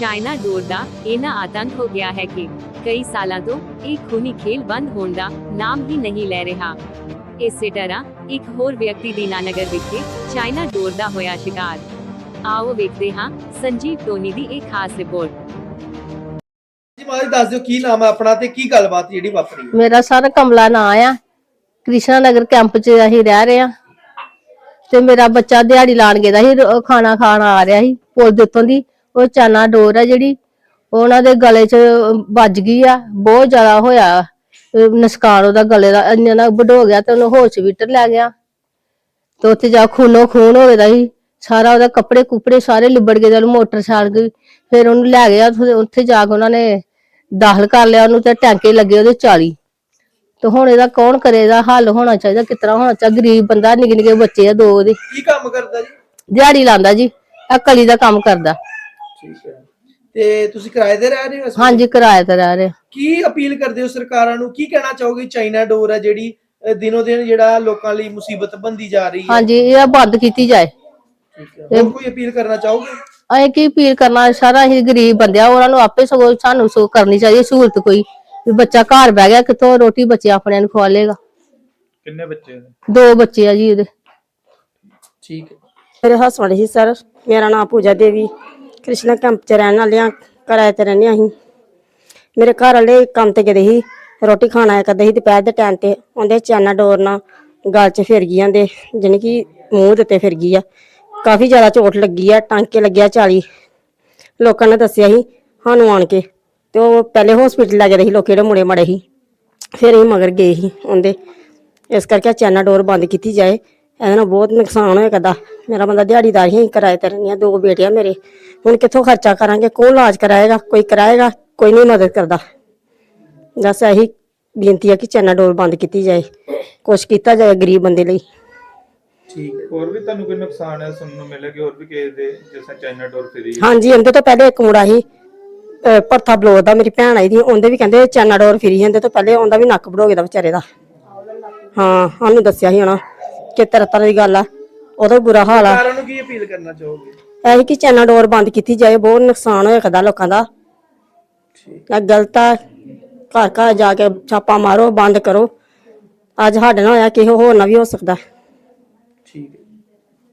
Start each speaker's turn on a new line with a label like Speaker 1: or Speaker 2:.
Speaker 1: China ਡੋਰ ਦਾ ਇਹਨਾਂ ਆਤੰਕ ਹੋ ਗਿਆ ਹੈ ਕਿ ਕਈ ਸਾਲਾਂ ਤੋਂ ਇਹ ਖੂਨੀ ਖੇਲ ਬੰਦ ਹੋਣ ਦਾ ਨਾਮ ਹੀ ਨਹੀਂ ਲੈ ਰਿਹਾ। ਇਸੇ ਤਰ੍ਹਾਂ ਇੱਕ ਹੋਰ ਵਿਅਕਤੀ ਦੀਨਾਨਗਰ ਵਿਖੇ ਚਾਈਨਾ ਡੋਰ ਦਾ ਹੋਇਆ ਸ਼ਿਕਾਰ। ਆਓ ਵੇਖਦੇ ਹਾਂ ਸੰਜੀਵ ਟੋਨੀ ਦੀ ਇੱਕ ਖਾਸ ਰਿਪੋਰਟ।
Speaker 2: ਜੀ ਮਾਜੀ ਦੱਸ ਦਿਓ ਕੀ ਨਾਮ ਹੈ ਆਪਣਾ ਤੇ ਕੀ ਗੱਲਬਾਤ ਜਿਹੜੀ ਵਾਪਰੀ ਹੈ?
Speaker 3: ਮੇਰਾ ਸਰ ਕਮਲਾ ਨਾਂ ਆ। ਕ੍ਰਿਸ਼ਨਾ ਨਗਰ ਕੈਂਪ 'ਚ ਅਸੀਂ ਰਹਿ ਰਹੇ ਆ ਤੇ ਮੇਰਾ ਬੱਚਾ ਦਿਹਾੜੀ ਲਾਣ ਗਿਆ ਸੀ ਰੋ- ਖਾਣਾ ਖਾਣ ਆ ਰਿਹਾ ਸੀ ਪੁਲ ਦੇ ਉੱਤੋਂ ਦੀ। ਉਹ ਚਾਨਾ ਡੋਰ ਆ ਜਿਹੜੀ ਉਹਨਾਂ ਦੇ ਗਲੇ 'ਚ ਵੱਜ ਗਈ ਆ ਬਹੁਤ ਜ਼ਿਆਦਾ ਹੋਇਆ। ਨੁਕਸਾਨ ਉਹਦਾ ਗਲੇ ਦਾ ਇੰਨਾ ਨਾ ਵਡੋ ਗਿਆ ਤੇ ਉਹਨੂੰ ਹਸਪੀਟਲ ਲੈ ਗਿਆ। ਤੇ ਉੱਥੇ ਜਾ ਖੂਨੋ ਖੂਨ ਹੋ ਗਿਆ ਸੀ ਸਾਰਾ ਉਹਦਾ ਕੱਪੜੇ ਕੁਪੜੇ ਸਾਰੇ ਲਿਬੜ ਗਏ ਜਦ ਮੋਟਰ ਛਾੜ ਗਈ। ਫਿਰ ਉਹਨੂੰ ਲੈ ਗਿਆ ਉੱਥੇ- ਜਾ ਕੇ ਉਹਨਾਂ ਨੇ ਦਾਖਲ ਕਰ ਲਿਆ ਉਹਨੂੰ ਤੇ ਟੈਂਕੇ ਲੱਗੇ ਉਹਦੇ 40 ਤੇ ਹੁਣ ਇਹਦਾ ਕੌਣ ਕਰੇ ਇਹਦਾ ਹੱਲ ਹੋਣਾ ਚਾਹੀਦਾ ਤਰ੍ਹਾਂ ਹੋਣਾ ਚਾਹੀਦਾ ਗਰੀਬ ਬੰਦਾ ਨਿੱਕੇ ਨਿੱਕੇ ਬੱਚੇ ਆ ਦੋ ਉਹਦੇ।
Speaker 2: ਕੀ ਕੰਮ ਕਰਦਾ ਜੀ?
Speaker 3: ਦਿਹਾੜੀ ਲਾਂਦਾ ਜੀ ਆ ਕਲੀ ਦਾ ਕੰਮ ਕਰਦਾ।
Speaker 2: ਠੀਕ ਹੈ। ਤੇ ਤੁਸੀਂ ਕਿਰਾਏ ਤੇ ਰਹਿ ਰਹੇ ਹੋ ਇਸ ਵੇਲੇ?
Speaker 3: ਹਾਂਜੀ ਕਿਰਾਏ ਤੇ ਰਹਿ ਰਹੇ
Speaker 2: ਕੀ ਅਪੀਲ ਕਰਦੇ ਹੋ ਸਰਕਾਰਾਂ ਨੂੰ? ਕੀ ਕਹਿਣਾ ਚਾਹੋਗੇ? ਚਾਈਨਾ ਡੋਰ ਹੈ ਜਿਹੜੀ ਦਿਨੋ ਦਿਨ ਜਿਹੜਾ ਲੋਕਾਂ ਲਈ ਮੁਸੀਬਤ ਬੰਦੀ ਜਾ ਰਹੀ ਹੈ।
Speaker 3: ਹਾਂਜੀ ਇਹ ਬੰਦ ਕੀਤੀ ਜਾਏ।
Speaker 2: ਠੀਕ ਹੈ। ਹੋਰ ਕੋਈ ਅਪੀਲ ਕਰਨਾ ਚਾਹੋਗੇ?
Speaker 3: ਅਸੀਂ ਕੀ ਅਪੀਲ ਕਰਨਾ? ਸਾਰਾ ਅਸੀਂ ਗਰੀਬ ਬੰਦੇ ਆ ਉਹਨਾਂ ਨੂੰ ਆਪੇ ਸਗੋਂ ਸਾਨੂੰ ਸੋ ਕਰਨੀ ਚਾਹੀਦੀ ਸਹੂਲਤ ਕੋਈ। ਵੀ ਬੱਚਾ ਘਰ ਬਹਿ ਗਿਆ ਕਿੱਥੋਂ ਰੋਟੀ ਬੱਚੇ ਆਪਣਿਆਂ ਨੂੰ ਖਵਾ ਲੇਗਾ
Speaker 4: ਕਿੰਨੇ ਬੱਚੇ ਨੇ?
Speaker 3: ਦੋ ਬੱਚੇ ਆ ਜੀ ਉਹਦੇ।
Speaker 2: ਠੀਕ ਹੈ।
Speaker 5: ਮੇਰੇ ਹਸਬੰਡ ਸੀ ਸਰ ਮੇਰਾ ਨਾਮ ਪੂਜਾ ਦੇਵੀ। ਕ੍ਰਿਸ਼ਨਾ ਕੈਂਪ ਚ ਰਹਿਣ ਵਾਲੇ ਕਿਰਾਏ ਤੇ ਰਹਿੰਦੇ ਹਾਂ ਅਸੀਂ। ਮੇਰੇ ਘਰ ਵਾਲੇ ਕੰਮ ਤੇ ਗਏ ਸੀ, ਰੋਟੀ ਖਾਣਾ ਆਇਆ ਕਰਦੇ ਸੀ ਦੁਪਹਿਰ ਦੇ ਟਾਈਮ ਤੇ, ਉਹਦੇ ਚਾਨਾ ਡੋਰ ਨਾਲ ਗਲ ਚ ਫਿਰ ਗਈਆਂ ਦੇ ਜਾਣੀ ਕਿ ਮੂੰਹ ਦੇ ਉੱਤੇ ਫਿਰ ਗਈ ਆ। ਕਾਫੀ ਜ਼ਿਆਦਾ ਚੋਟ ਲੱਗੀ ਆ, ਟਾਂਕੇ ਲੱਗਿਆ 40 ਲੋਕਾਂ ਨੇ ਦੱਸਿਆ ਸੀ, ਸਾਨੂੰ ਆਣ ਕੇ, ਤੇ ਉਹ ਪਹਿਲੇ ਹਸਪੀਟਲ ਲੈ ਗਏ ਸੀ ਲੋਕ, ਜਿਹੜੇ ਮੁੜੇ ਮੜੇ ਸੀ। ਫਿਰ ਅਸੀਂ ਮਗਰ ਗਏ ਸੀ ਉਹਦੇ। ਇਸ ਕਰਕੇ ਚਾਨਾ ਡੋਰ ਬੰਦ ਕੀਤੀ ਜਾਏ। ਇਹਦੇ ਨਾਲ ਬਹੁਤ ਨੁਕਸਾਨ ਹੋਇਆ ਕਰਦਾ। ਮੇਰਾ ਬੰਦਾ ਦਿਹਾੜੀਦਾਰ ਹੀ ਕਿਰਾਏ ਤੇ ਰਹਿੰਦੀਆਂ ਦੋ ਬੇਟੀਆਂ ਮੇਰੇ। ਹੁਣ ਕਿੱਥੋਂ ਖਰਚਾ ਕਰਾਂਗੇ? ਕੌਣ ਇਲਾਜ ਕਰਾਏਗਾ? ਕੋਈ ਕਰਾਏਗਾ? ਕੋਈ ਨਹੀਂ ਮਦਦ ਕਰਦਾ। ਬਸ ਇਹੀ ਬੇਨਤੀ ਹੈ ਕਿ ਚਾਨਾ ਡੋਰ ਬੰਦ ਕੀਤੀ ਜਾਏ। ਕੁਛ ਕੀਤਾ ਜਾਏ ਗਰੀਬ ਬੰਦੇ ਲਈ।
Speaker 2: ਠੀਕ। ਹੈ
Speaker 4: ਹੋਰ ਵੀ ਤੁਹਾਨੂੰ ਕੋਈ ਨੁਕਸਾਨ ਹੈ ਸੁਣਨ ਨੂੰ ਮਿਲਿਆ ਕਿ ਹੋਰ ਵੀ ਕਿਸੇ ਦੇ ਜਿਸ ਚਾਈਨਾ ਡੋਰ ਫਿਰੀ ਹੈ।
Speaker 5: ਹਾਂਜੀ ਇਹਦੇ ਤੋਂ ਪਹਿਲੇ ਇੱਕ ਮੁੰਡਾ ਸੀ ਅਹ ਭਰਥਾ ਬਲੋਰ ਦਾ ਮੇਰੀ ਭੈਣ ਆਈ ਦੀ ਉਹਦੇ ਵੀ ਕਹਿੰਦੇ ਚਾਨਾ ਡੋਰ ਫਿਰੀ ਜਾਂਦੇ ਤੋਂ ਪਹਿਲੇ ਉਹਦਾ ਵੀ ਨੱਕ ਵਢੋ ਗਿਆ ਦਾ ਵਿਚਾਰੇ ਦਾ। ਹਾਂ ਸਾਨੂੰ ਦੱਸਿਆ ਸੀ ਉਹਨਾਂ। ਕਿ ਤਰ੍ਹਾਂ ਤਰ੍ਹਾਂ ਦੀ ਗੱਲ ਆ। ਉਹਦਾ ਵੀ ਬੁਰਾ ਹਾਲ ਆ।
Speaker 2: ਸਰਕਾਰਾਂ ਨੂੰ ਕੀ ਅਪੀਲ ਕਰਨਾ ਚਾਹੋਗੇ?
Speaker 5: ਇਹ ਕਿ ਚਾਈਨਾ ਡੋਰ ਬੰਦ ਕੀਤੀ ਜਾਏ ਬਹੁਤ ਨੁਕਸਾਨ ਹੋਇਆ ਕਰਦਾ ਲੋਕਾਂ ਦਾ। ਇਹ ਗਲਤ ਆ। ਘਰ ਘਰ ਜਾ ਕੇ ਛਾਪਾ ਮਾਰੋ ਬੰਦ ਕਰੋ। ਅੱਜ ਸਾਡੇ ਨਾਲ ਹੋਇਆ ਕਿਸੇ ਹੋਰ ਨਾਲ ਵੀ ਹੋ ਸਕਦਾ।